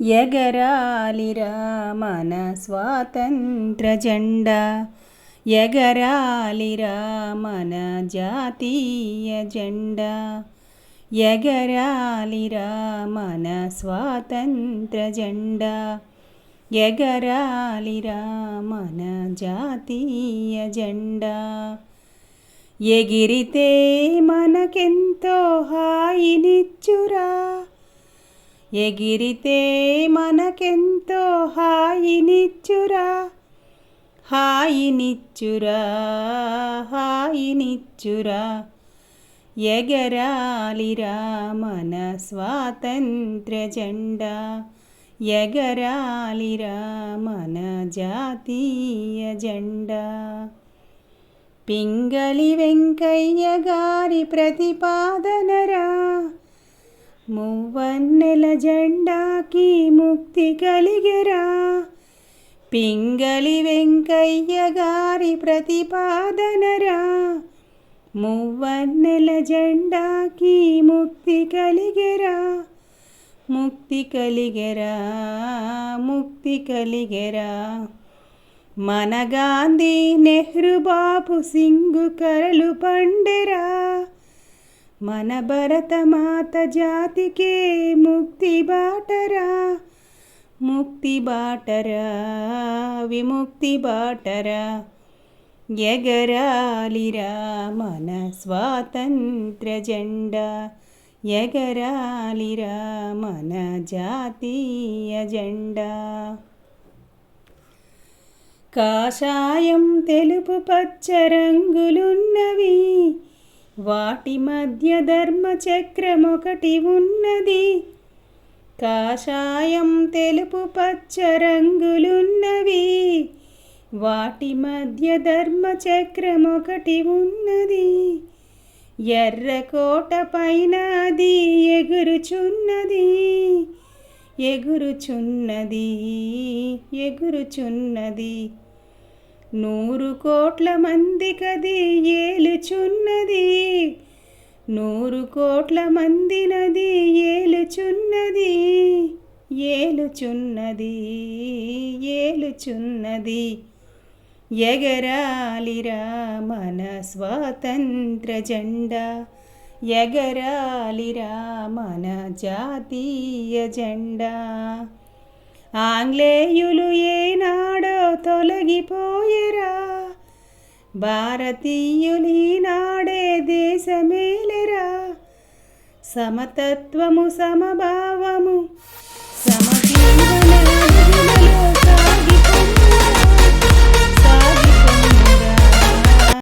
ఎగరాలిరా మన స్వాతంత్ర జెండా ఎగరాలిరా మన జాతీయ జెండా ఎగరాలిరా మన స్వాతంత్ర జెండా ఎగరాలిరా మన జాతీయ జెండా ఎగిరితే మనకెంతో హాయినిచ్చురా. ఎగిరితే మనకెంతో హాయినిచ్చురా. హాయినిచ్చురా హాయినిచ్చురా. ఎగరాలిరా మన స్వాతంత్ర జెండా. ఎగరాలిరా మన జాతీయ జెండా. పింగళి వెంకయ్య గారి ప్రతిపాదనరా. మువ్వన్నెల జెండాకి ముక్తి కలిగెరా. పింగళి వెంకయ్య గారి ప్రతిపాదనరా. మువ్వన్నెల జెండాకి ముక్తి కలిగెరా. ముక్తి కలిగెరా ముక్తి కలిగెరా. మన గాంధీ నెహ్రూ బాపు సింగు కరలు పండెరా. మన భరతమాత జాతికే ముక్తి బాటరా ముక్తి బాటరా విముక్తి బాటరా. ఎగరాలిరా మన స్వాతంత్ర జెండా ఎగరాలిరా మన జాతీయ జెండా. కాషాయం తెలుపు పచ్చ రంగులున్నవి వాటి మధ్య ధర్మచక్రం ఒకటి ఉన్నది. కాషాయం తెలుపు పచ్చ రంగులున్నవి వాటి మధ్య ధర్మ చక్రం ఒకటి ఉన్నది ఎర్రకోట పైన అది ఎగురుచున్నది. ఎగురుచున్నది ఎగురుచున్నది. నూరు కోట్ల మంది కది ఏలుచున్నది. నూరు కోట్ల మంది నది ఏలుచున్నది. ఏలుచున్నది ఏలుచున్నది. ఎగరాలిరా మన స్వాతంత్ర జెండా. ఎగరాలిరా మన జాతీయ జెండా. ఆంగ్లేయులు ఏనాడో తొలగిపోయరా. భారతీయులు ఈనాడే దేశమేలెరా. సమతత్వము సమభావము సమజీవన